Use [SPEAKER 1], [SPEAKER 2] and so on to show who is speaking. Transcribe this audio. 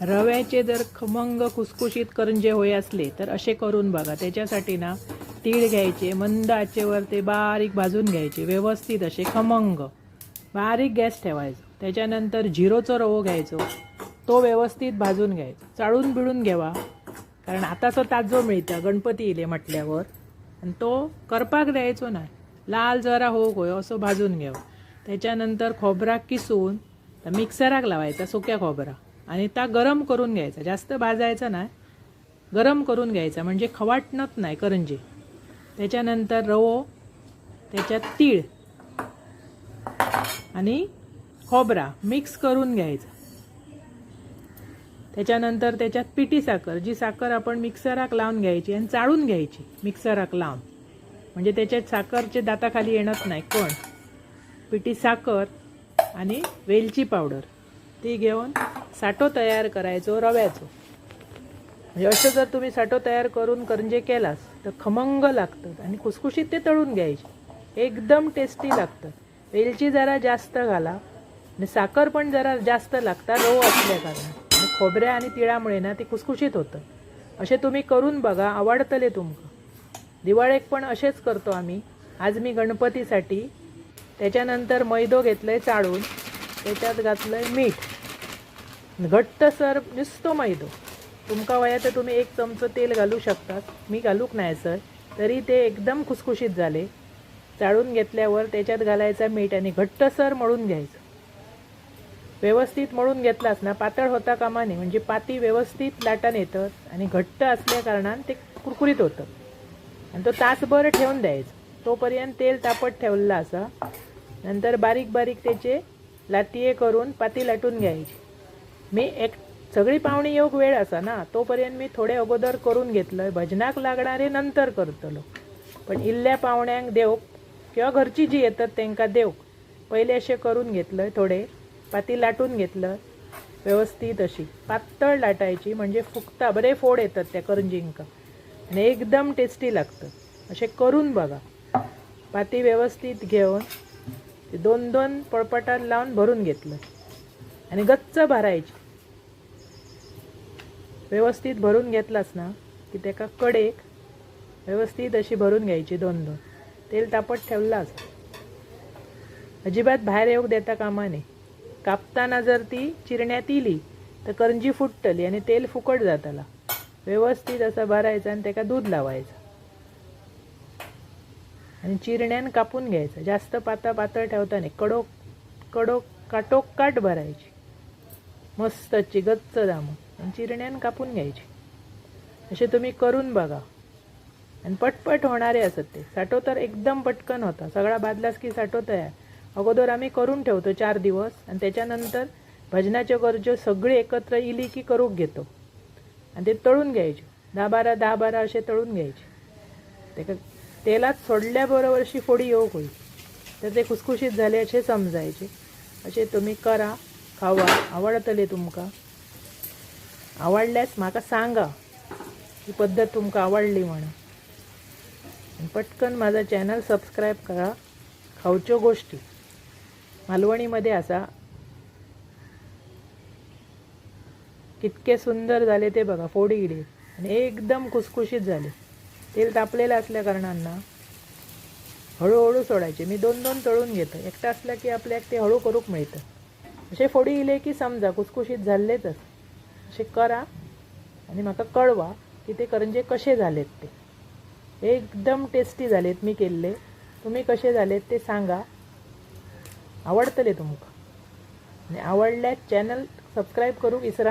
[SPEAKER 1] रव्याचे जर खमंग कुसकुशीत करंजे होय असले तर असे करून बघा. त्याच्यासाठी ना तीळ घ्यायचे मंद आचेवर ते बारीक भाजून घ्यायचे व्यवस्थित असे खमंग. बारीक गॅस ठेवायचा. त्याच्यानंतर झिरोचं रवो घ्यायचो. तो व्यवस्थित भाजून घ्यायचा. चाळून बिळून घ्यावा कारण आताचो ताजो मिळता गणपती इले म्हटल्यावर आणि तो करपाक द्यायचो ना. लाल जरा हो होय असं भाजून घ्यावा त्याच्यानंतर खोबराक किसून मिक्सराक लावायचा सुक्या खोबरा. आणि ता गरम करून घ्यायचा. जास्त भाजायचा नाही. गरम करून घ्यायचा. म्हणजे खवाटणत नाही करंजी. त्याच्यानंतर रवो त्याच्यात तीळ आणि खोबरा मिक्स करून घ्यायचा. त्याच्यानंतर त्याच्यात पिठी साखर जी साखर आपण मिक्सराक लावून घ्यायची आणि चाळून घ्यायची मिक्सराक लावून. म्हणजे त्याच्यात साखरचे दाताखाली येणत नाही कोण? पिठी साखर आणि वेलची पावडर. ती घेऊन साठो तयार करायचो रव्याचो. म्हणजे असं जर तुम्ही साठो तयार करून करंजे केलास तर खमंग लागतं आणि खुसखुशीत ते तळून घ्यायचे. एकदम टेस्टी लागतं. वेलची जरा जास्त घाला आणि साखर पण जरा जास्त लागता रव असल्या कारण आणि खोबऱ्या आणि तिळामुळे ना ते खुसखुशीत होतं. असे तुम्ही करून बघा आवडतले तुमका दिवाळेक पण असेच करतो आम्ही. आज मी गणपतीसाठी त्याच्यानंतर मैदो घेतलं आहे चाळून. त्याच्यात घातलं आहे मीठ. घट्ट सर नुसतो मैदो. तुमका वया तर तुम्ही एक चमचो तेल घालू शकतात. मी घालूक नाही सर. तरी ते एकदम खुसखुशीत झाले. चाळून घेतल्यावर त्याच्यात घालायचा मीठ आणि घट्टसर मळून घ्यायचं. व्यवस्थित मळून घेतलास ना पातळ होता कामा नये म्हणजे पाती व्यवस्थित लाटण येतं आणि घट्ट असल्या कारणान ते कुरकुरीत होतं. आणि तो तासभर ठेवून द्यायचं. तोपर्यंत तेल तापत ठेवलेला असा. नंतर बारीक बारीक त्याचे लातये करून पाती लाटून घ्यायची. मी एक सगळी पाहुणी योग वेळ असा ना तोपर्यंत मी थोडे अगोदर करून घेतलंय भजनाक लागणारे नंतर करतलो. पण इल्ल्या पाहुण्यांक देव किंवा घरची जी येतात त्यांका देव पहिले असे करून घेतलंय थोडे पाती लाटून घेतलं व्यवस्थित अशी पातळ लाटायची म्हणजे फुकता बरे फोड येतात त्या करंजींक. आणि एकदम टेस्टी लागतं. असे करून बघा. पाती व्यवस्थित घेऊन ते दोन दोन पळपटात लावून भरून घेतलं. आणि गच्च भरायची. व्यवस्थित भरून घेतलास ना की त्याका कडेक व्यवस्थित अशी भरून घ्यायची दोन दोन. तेल तापत ठेवलाच अजिबात बाहेर येऊ देता कामा नये. कापताना जर ती चिरण्यात इली तर करंजी फुटतली आणि तेल फुकट जाताला. व्यवस्थित असं भरायचा आणि त्याका दूध लावायचं. आणि चिरण्यान कापून घ्यायचं. जास्त पातळ पातळ ठेवता नाही कडोक कडोक काटोक काट भरायची. मस्त चिगच्च गच्च आणि चिरण्यान कापून घ्यायची. असे तुम्ही करून बघा. आणि पटपट होणारे असत ते. साठो तर एकदम पटकन होता. सगळा बादलास की साठो तयार. अगोदर आम्ही करून ठेवतो चार दिवस. आणि त्याच्यानंतर भजनाच्या गरजो सगळे एकत्र इली की करूक घेतो. आणि ते तळून घ्यायचे. दहा बारा दहा बारा असे तळून घ्यायचे. ते तेलात सोडल्याबरोबरशी फोडी येऊ होईल. तर ते खुसखुशीत झाले असे समजायचे. असे तुम्ही करा खावा आवडतले तुमका. आवडल्यास म्हाका सांगा. ही पद्धत तुमका आवडली म्हणून. पटकन माझा चॅनल सबस्क्राईब करा. खावच्यो गोष्टी. मालवणीमध्ये असा. कितके सुंदर झाले ते बघा फोडी इडे आणि एकदम खुसखुशीत झाले. तेल तापलेलं असल्या कारणांना हळूहळू सोडायचे. मी दोन दोन तळून घेतो. एकटा असला की आपल्याक ते हळू करूक मिळतं. असे फोडी इले की समजा कुसकुशीत झालेच असे करा आणि म्हाका कळवा की ते करंजे कसे झालेत ते. एकदम टेस्टी झालेत मी केल्ले तुम्ही कसे झालेत ते सांगा. आवडतले तुमकां. आणि आवडल्यास चॅनल सबस्क्राईब करूक विसरा